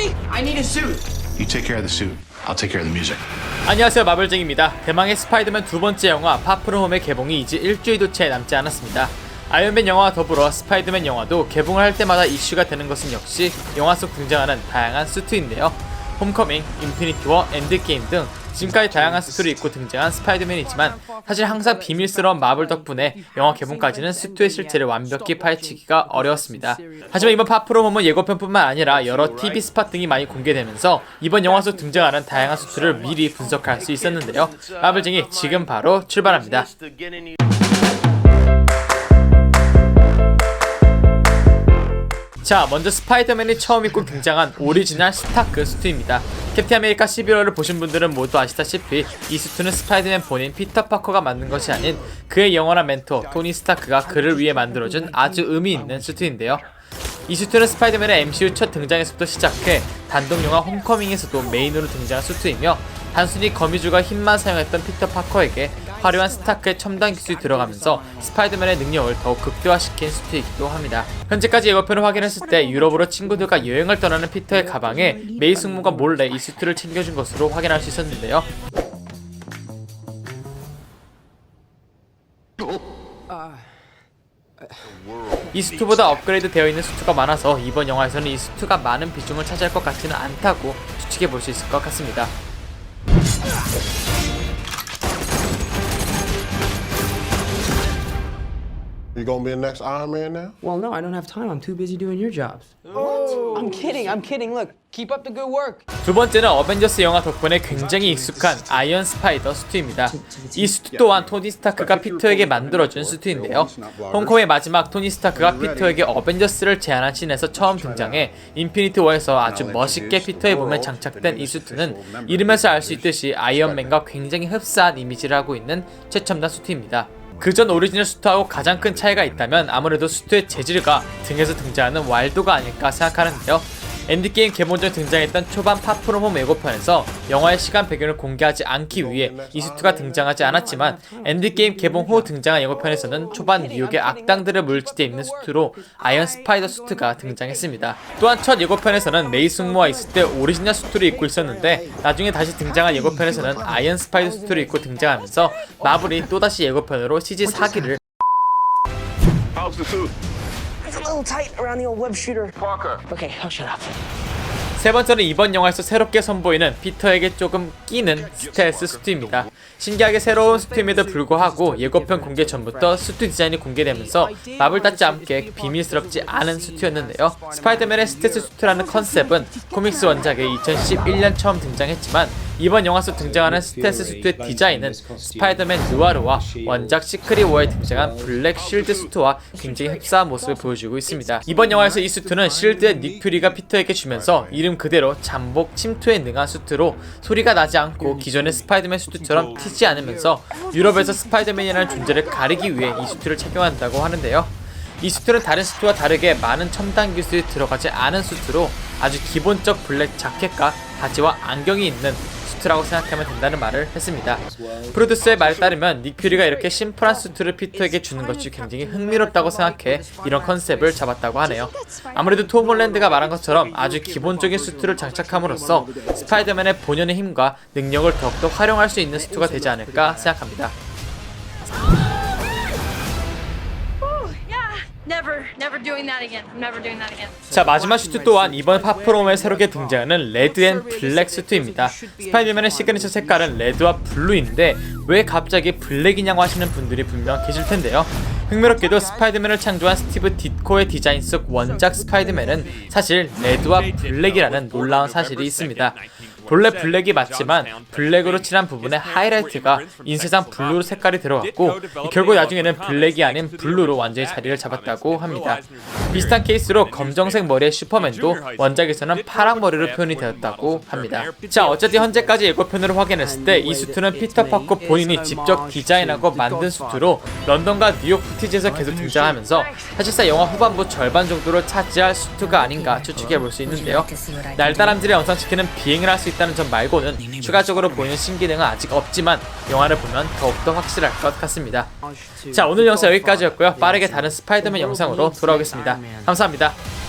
Buffy, I need a suit. You take care of the suit. I'll take care of the music. 안녕하세요 마블쟁입니다. 대망의 스파이더맨 두 번째 영화 파프롬홈의 개봉이 이제 일주일도 채 남지 않았습니다. 아이언맨 영화와 더불어 스파이더맨 영화도 개봉을 할 때마다 이슈가 되는 것은 역시 영화 속 등장하는 다양한 수트인데요. 홈커밍, 인피니티 워, 엔드게임 등 지금까지 다양한 수트를 입고 등장한 스파이더맨이지만 사실 항상 비밀스러운 마블 덕분에 영화 개봉까지는 수트의 실체를 완벽히 파헤치기가 어려웠습니다. 하지만 이번 파프롬홈은 예고편뿐만 아니라 여러 TV 스팟 등이 많이 공개되면서 이번 영화 속 등장하는 다양한 수트를 미리 분석할 수 있었는데요. 마블쟁이 지금 바로 출발합니다. 자, 먼저 스파이더맨이 처음 입고 등장한 오리지널 스타크 수트입니다. 캡틴 아메리카 11월을 보신 분들은 모두 아시다시피 이 수트는 스파이더맨 본인 피터 파커가 만든 것이 아닌 그의 영원한 멘토 토니 스타크가 그를 위해 만들어준 아주 의미 있는 수트인데요. 이 수트는 스파이더맨의 MCU 첫 등장에서부터 시작해 단독 영화 홈커밍에서도 메인으로 등장한 수트이며 단순히 거미줄과 힘만 사용했던 피터 파커에게 화려한 스타크의 첨단 기술이 들어가면서 스파이더맨의 능력을 더욱 극대화시킨 수트이기도 합니다. 현재까지 예고편을 확인했을 때 유럽으로 친구들과 여행을 떠나는 피터의 가방에 메이 승무가 몰래 이 수트를 챙겨준 것으로 확인할 수 있었는데요. 이 수트보다 업그레이드 되어 있는 수트가 많아서 이번 영화에서는 이 수트가 많은 비중을 차지할 것 같지는 않다고 추측해 볼 수 있을 것 같습니다. You gonna be the next Iron Man now? Well, no, I don't have time. I'm too busy doing your jobs. What? I'm kidding. I'm kidding. Look, keep up the good work. 두 번째는 어벤져스 영화 덕분에 굉장히 익숙한 아이언 스파이더 수트입니다. 이 수트 또한 토니 스타크가 피터에게 만들어준 수트인데요. 홍콩의 마지막 토니 스타크가 피터에게 어벤져스를 제안한 씬에서 처음 등장해 인피니티 워에서 아주 멋있게 피터의 몸에 장착된 이 수트는 이름에서 알 수 있듯이 아이언맨과 굉장히 흡사한 이미지를 하고 있는 최첨단 수트입니다. 그전 오리지널 수트하고 가장 큰 차이가 있다면 아무래도 수트의 재질과 등에서 등장하는 와일드가 아닐까 생각하는데요. 엔드게임 개봉 전 등장했던 초반 파프롬홈 예고편에서 영화의 시간 배경을 공개하지 않기 위해 이 수트가 등장하지 않았지만 엔드게임 개봉 후 등장한 예고편에서는 초반 뉴욕의 악당들을 물질 때 입는 수트로 아이언 스파이더 수트가 등장했습니다. 또한 첫 예고편에서는 메이 승무와 있을 때 오리지널 수트를 입고 있었는데 나중에 다시 등장한 예고편에서는 아이언 스파이더 수트를 입고 등장하면서 마블이 또다시 예고편으로 CG 사기를 It's a little tight around the old web shooter. Parker. Okay, I'll shut up. 세 번째는 이번 영화에서 새롭게 선보이는 피터에게 조금 끼는 스텔스 수트입니다. 신기하게 새로운 수트임에도 불구하고 예고편 공개 전부터 수트 디자인이 공개되면서 마블답지 않게 비밀스럽지 않은 수트였는데요. 스파이더맨의 스텔스 수트라는 컨셉은 코믹스 원작에 2011년 처음 등장했지만 이번 영화 속 등장하는 스텔스 수트의 디자인은 스파이더맨 누아르와 원작 시크릿 워에 등장한 블랙 쉴드 수트와 굉장히 흡사한 모습을 보여주고 있습니다. 이번 영화에서 이 수트는 실드의 닉 퓨리가 피터에게 주면서 이름 그대로 잠복 침투에 능한 수트로 소리가 나지 않고 기존의 스파이더맨 수트처럼 튀지 않으면서 유럽에서 스파이더맨이라는 존재를 가리기 위해 이 수트를 착용한다고 하는데요. 이 수트는 다른 수트와 다르게 많은 첨단 기술이 들어가지 않은 수트로 아주 기본적 블랙 자켓과 바지와 안경이 있는 수트라고 생각하면 된다는 말을 했습니다. 프로듀서의 말에 따르면 닉 퓨리가 이렇게 심플한 수트를 피터에게 주는 것이 굉장히 흥미롭다고 생각해 이런 컨셉을 잡았다고 하네요. 아무래도 톰 홀랜드가 말한 것처럼 아주 기본적인 수트를 장착함으로써 스파이더맨의 본연의 힘과 능력을 더욱더 활용할 수 있는 수트가 되지 않을까 생각합니다. 자 마지막 슈트 또한 이번 파프롬에 새롭게 등장하는 레드 앤 블랙 수트입니다. 스파이더맨의 시그니처 색깔은 레드와 블루인데 왜 갑자기 블랙이냐고 하시는 분들이 분명 계실 텐데요. 흥미롭게도 스파이더맨을 창조한 스티브 디코의 디자인 속 원작 스파이더맨은 사실 레드와 블랙이라는 놀라운 사실이 있습니다. 본래 블랙이 맞지만 블랙으로 칠한 부분에 하이라이트가 인쇄상 블루로 색깔이 들어갔고 결국 나중에는 블랙이 아닌 블루로 완전히 자리를 잡았다고 합니다. 비슷한 케이스로 검정색 머리의 슈퍼맨도 원작에서는 파란 머리로 표현이 되었다고 합니다. 자 어쨌든 현재까지 예고편으로 확인했을 때 이 수트는 피터 파커 본인이 직접 디자인하고 만든 수트로 런던과 뉴욕 푸티지에서 계속 등장하면서 사실상 영화 후반부 절반 정도를 차지할 수트가 아닌가 추측해 볼 수 있는데요. 날다람쥐를 연상시키는 비행을 할 수 있다는 점 말고는 추가적으로 보이는 신기능은 아직 없지만 영화를 보면 더욱더 확실할 것 같습니다. 자 오늘 영상 여기까지였고요. 빠르게 다른 스파이더맨 영상으로 돌아오겠습 감사합니다. 감사합니다.